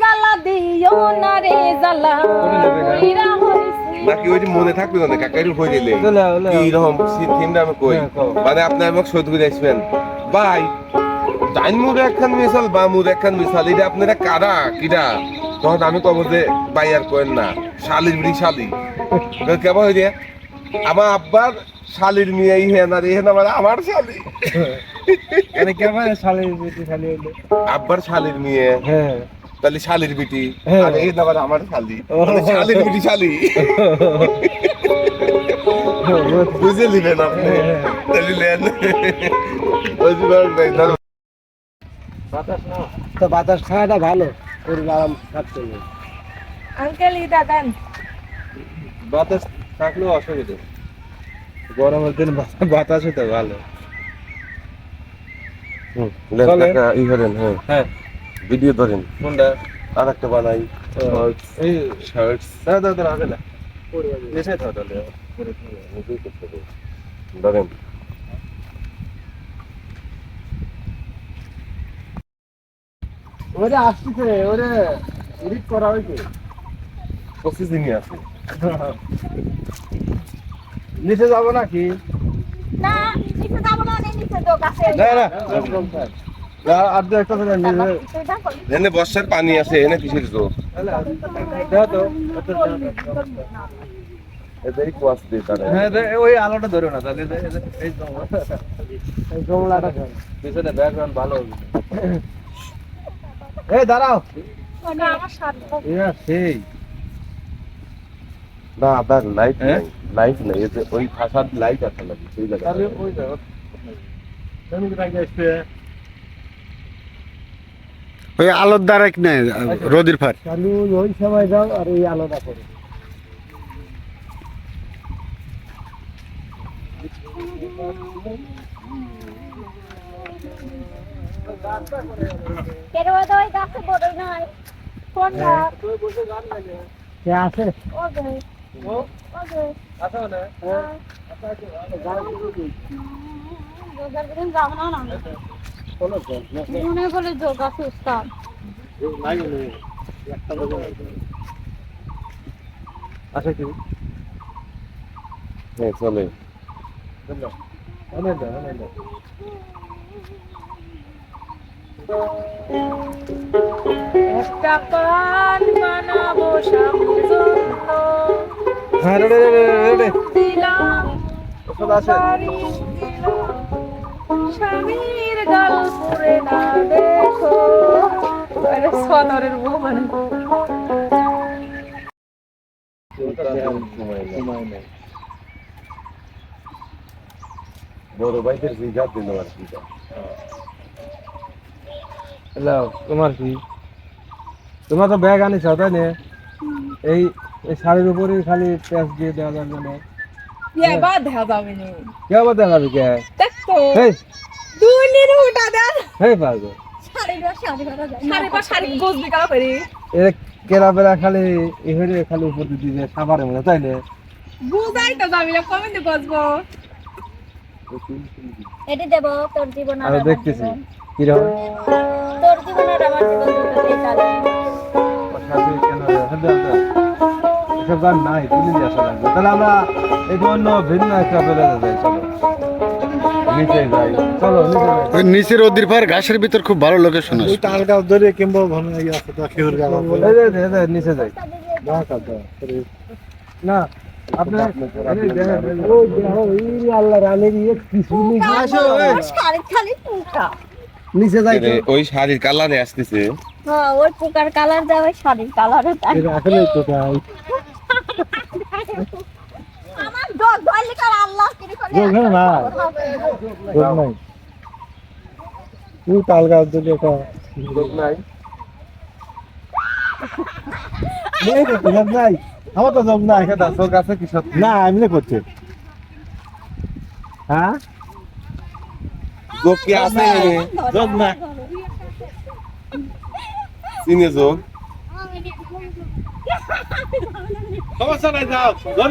জ্বালা দিও না রে জ্বালা। নাকি ওই যে মনে থাকবে না কাকাইর হয়ে গেলে ওলা, ওলা। কি রকম থিমটা আমি কই? হ্যাঁ, মানে আপনি আমাকে শোধ করে আসবেন। ভাই ডাইন একখান মিশাল বা একখান মিশাল এটা আপনারা কারা? কিরা তখন আমি কব যে ভাই আর করেন না শালির বিড়ি শালি। কেমন হয়ে যায় আমার আব্বার শালির মেয়ে ইহেন আর ইহেন আমার আমার শালি। মানে কেমন শালি আব্বার শালির মেয়ে? হ্যাঁ। তাহলে শালির বিটি। হ্যাঁ। আর এই আমার শালি। শালির বিটি শালি। বুঝে নিবেন আপনি। তো বাতাস খাওয়াটা ভালো শরীর আরাম থাকতে হবে। আঙ্কেল ইদা দেন। বাতাস থাকলেও অসুবিধা। গরমের দিন বাতাস- হতে ভালো। হুম, নেন, টাকা ই করেন, হ্যাঁ। হ্যাঁ। ভিডিও ধরেন। কোনটা? আর একটা বানাই। এই শার্টস দাদা দাদা হবে না। নিচে থাক তাহলে। ধরেন। ওরে আসছে ওরে। এডিট করা হয়েছে। প্রসেসিংয়ে আছে। নিচে যাব নাকি? না নিচে যাব না নিচে তো গাছে। না না। না, আর দু একটা নিচে বর্ষার পানি আছে এখানে কিসের জোর হ্যাঁ ওই আলোটা ধরো না তাহলে এই পিছনে ব্যাকগ্রাউন্ড ভালো হবে। এই দাঁড়াও। সেই। না লাইট হ্যাঁ? নাই লাইট নাই ওই ফাঁসার লাইট আছে নাকি সেই জায়গায় ওই আসবে? ওই আলোর দ্বারা কি না রোদির ফার চালু ওই সময় যাও আর এই আলোটা করো নাই আছে ও গে ও ও গে আছে মনে করে যোগা সুস্তাম নাই নেই একটা বাজে আছে কি? হ্যাঁ চলে। অনেক অনেক একটা পান বানাবো সামজন্য হ্যাঁ রে রে রে রে রে দিলাম। স্বামীর গাল পুরে না দেখো। বউ মানে। বড় ভাইদের জিগা দিল আর কি। হ্যালো তোমার কি? তোমার তো ব্যাগ আনিস তাই না? এই এই শাড়ির উপরে খালি প্যাচ দিয়ে দেওয়া যাবে না। ইয়া বাদ দেখা যাবে না কে আবার দেখাবি কে? দেখো। দুই নিন উঠা দেন। হেই পারবে। শাড়ি বা শাড়ি করা যায় শাড়ি বা শাড়ি গোজ দিকা করি। এ খালি এহরে খালি উপর দিয়ে দিয়ে সাবারের তাই না বুঝাই তো যাবি না কমেন্টে গজবো এটি দেব তোর জীবন আর দেখতেছি। জীবন। কীরকম তোর জীবন আর আমার জীবন দুটোতেই কালি। সাথে কেন হ্যাঁ, দাও, দাও। এসব গান নাই তুলি দিয়ে আসা লাগবে। তাহলে আমরা এই অন্য ভিন্ন একটা বেলা যাই চলো। ওই নিচের রোদির ফার ঘাসের ভিতর খুব ভালো লোকেশন আছে। টালগাঁও ধরে কিংবা ঘন আছে তো খেউর গাওয়া এই যে, এই যে, নিচে যাই। না আপনি এই যে দেখেন, এই যে- ওই দেখো, এই আল্লাহ রানের ইয়ে কিছু নিচে আসো এই। খালি পোকা নিচে যাই ওই শাড়ির কালারে আসতেছে। হ্যাঁ ওই পোকার কালার দেওয়া শাড়ির কালারও তাই তো তাই আমার ডগ ধরলে কার আল্লাহ কিরে করে যোগ হয় না যোগ নাই তুই টালগাঁও ধরে একটা লোক নাই নেই যোগ নাই আমার তো যোগ নাই চোখ আছে কি না আমি না করছি হ্যাঁ যোগ কি আছে? যোগ না চিনে যোগ সমস্যা নাই যাও যোগ